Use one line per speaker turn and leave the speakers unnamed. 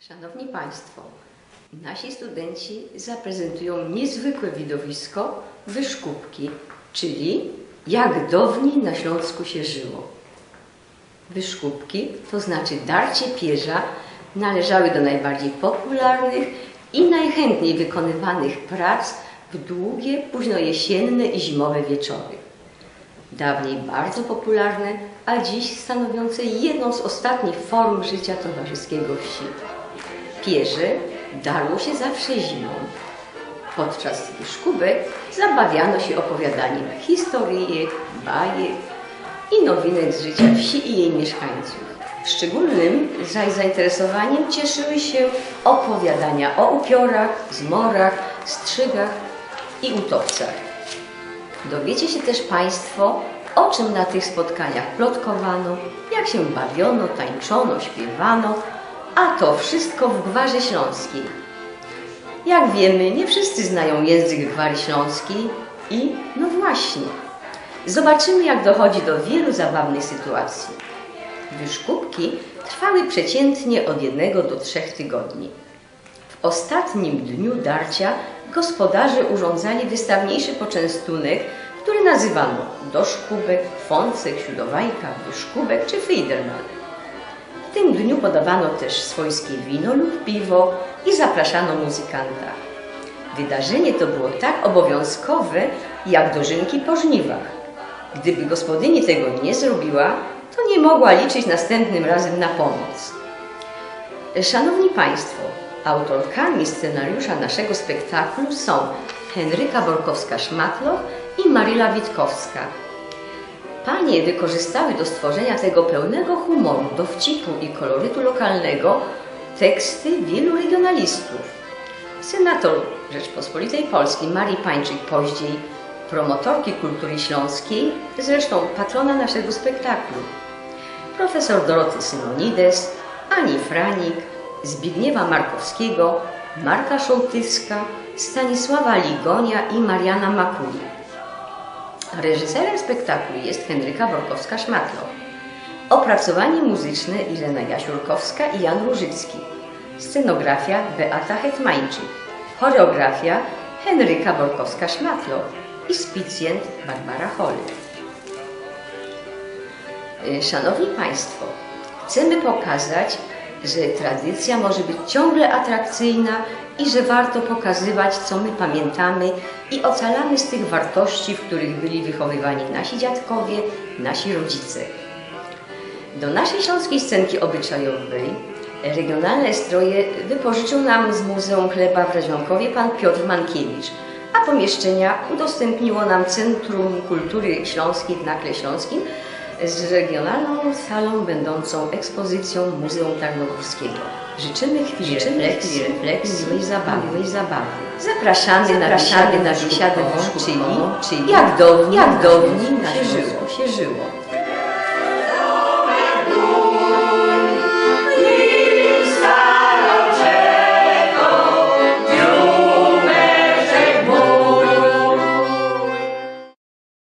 Szanowni Państwo, nasi studenci zaprezentują niezwykłe widowisko wyszkółki, czyli jak dawniej na Śląsku się żyło. Wyszkółki, to znaczy darcie pierza, należały do najbardziej popularnych i najchętniej wykonywanych prac w długie, późnojesienne i zimowe wieczory. Dawniej bardzo popularne, a dziś stanowiące jedną z ostatnich form życia towarzyskiego wsi. Pierze darło się zawsze zimą. Podczas szkółek zabawiano się opowiadaniem historyjek, bajek i nowinek z życia wsi i jej mieszkańców. Szczególnym zaś zainteresowaniem cieszyły się opowiadania o upiorach, zmorach, strzygach i utowcach. Dowiecie się też Państwo, o czym na tych spotkaniach plotkowano, jak się bawiono, tańczono, śpiewano, a to wszystko w Gwarze Śląskiej. Jak wiemy, nie wszyscy znają język Gwary Śląskiej i no właśnie, zobaczymy jak dochodzi do wielu zabawnych sytuacji. Wyszkółki trwały przeciętnie od jednego do trzech tygodni. W ostatnim dniu darcia gospodarze urządzali wystawniejszy poczęstunek, który nazywano doszkubek, fącek, siudowajka, wyszkubek czy fryderman. Tym dniu podawano też swojskie wino lub piwo i zapraszano muzykanta. Wydarzenie to było tak obowiązkowe, jak dożynki po żniwach. Gdyby gospodyni tego nie zrobiła, to nie mogła liczyć następnym razem na pomoc. Szanowni Państwo, autorkami scenariusza naszego spektaklu są Henryka Borkowska-Szmatloch i Maryla Witkowska. Panie wykorzystały do stworzenia tego pełnego humoru, dowcipu i kolorytu lokalnego teksty wielu regionalistów. Senator Rzeczpospolitej Polskiej Marii Pańczyk-Poździej, promotorki kultury śląskiej, zresztą patrona naszego spektaklu, profesor Doroty Symonides, Ani Franik, Zbigniewa Markowskiego, Marka Szołtyska, Stanisława Ligonia i Mariana Makuli. Reżyserem spektaklu jest Henryka Borkowska-Szmatlow. Opracowanie muzyczne Irena Jasiurkowska i Jan Różycki. Scenografia Beata Hetmańczyk. Choreografia Henryka Borkowska-Szmatlow i spicjent Barbara Holy. Y, Szanowni Państwo, chcemy pokazać, że tradycja może być ciągle atrakcyjna i że warto pokazywać, co my pamiętamy i ocalamy z tych wartości, w których byli wychowywani nasi dziadkowie, nasi rodzice. Do naszej śląskiej scenki obyczajowej regionalne stroje wypożyczył nam z Muzeum Chleba w Raźionkowie pan Piotr Mankiewicz, a pomieszczenia udostępniło nam Centrum Kultury Śląskiej w Nakle Śląskim z regionalną salą będącą ekspozycją Muzeum Tarnogórskiego. Życzymy chwili Życzymy refleksji, refleksji miłej zabawy, miłej zabawy. Zapraszamy, na biesiadę, na biesiadę czyli, czyli jak dawniej, jak dawniej się żyło. Się żyło.